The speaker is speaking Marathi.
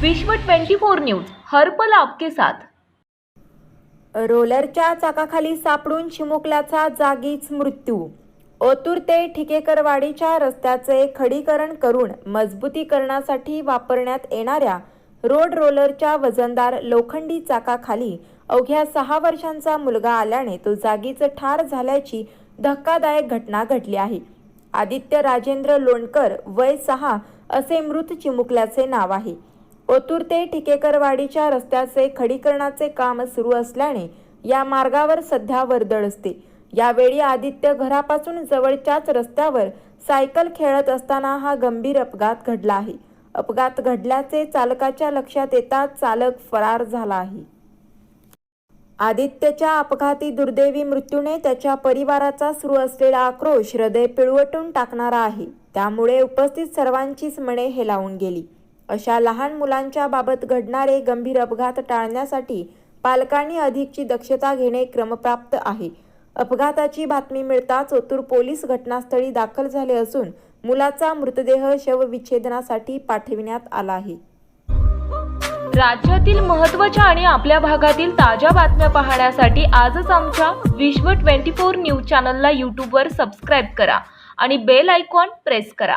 विश्व 24 न्यूज हरपल आपके साथ. रोलरच्या चाकाखाली सापडून चिमुकल्याचा जागीच मृत्यू. ओतूर ते ठिकेकरवाडीच्या रस्त्याचे खडीकरण करून मजबूतीकरणासाठी वापरण्यात येणाऱ्या रोड रोलरच्या वजनदार लोखंडी चाकाखाली अवघ्या सहा वर्षांचा मुलगा आल्याने तो जागीच ठार झाल्याची धक्कादायक घटना घडली आहे. आदित्य राजेंद्र लोणकर वय सहा असे मृत चिमुकल्याचे नाव आहे. ओतूर ते ठिकेकरवाडीच्या रस्त्याचे खडीकरणाचे काम सुरू असल्याने या मार्गावर सध्या वर्दळ असते. यावेळी आदित्य घरापासून जवळच्याच रस्त्यावर सायकल खेळत असताना हा गंभीर अपघात घडला आहे. अपघात घडल्याचे चालकाच्या लक्षात येताच चालक फरार झाला आहे. आदित्यच्या अपघाती दुर्दैवी मृत्यूने त्याच्या परिवाराचा सुरू असलेला आक्रोश हृदय पिळवटून टाकणारा आहे. त्यामुळे उपस्थित सर्वांचीच मने हेलावून गेली. अशा लहान मुलांच्या बाबत घडणारे गंभीर अपघात टाळण्यासाठी पालकांनी अधिकची दक्षता घेणे क्रमप्राप्त आहे. अपघाताची बातमी मिळताच ओतूर पोलीस घटनास्थळी दाखल झाले असून मुलाचा मृतदेह शवविच्छेदनासाठी पाठविण्यात आला आहे. राज्यातील महत्त्वाच्या आणि आपल्या भागातील ताज्या बातम्या पाहण्यासाठी आजच आमच्या विश्व 24 न्यूज चॅनलला यूट्यूबवर सबस्क्राईब करा आणि बेल आयकॉन प्रेस करा.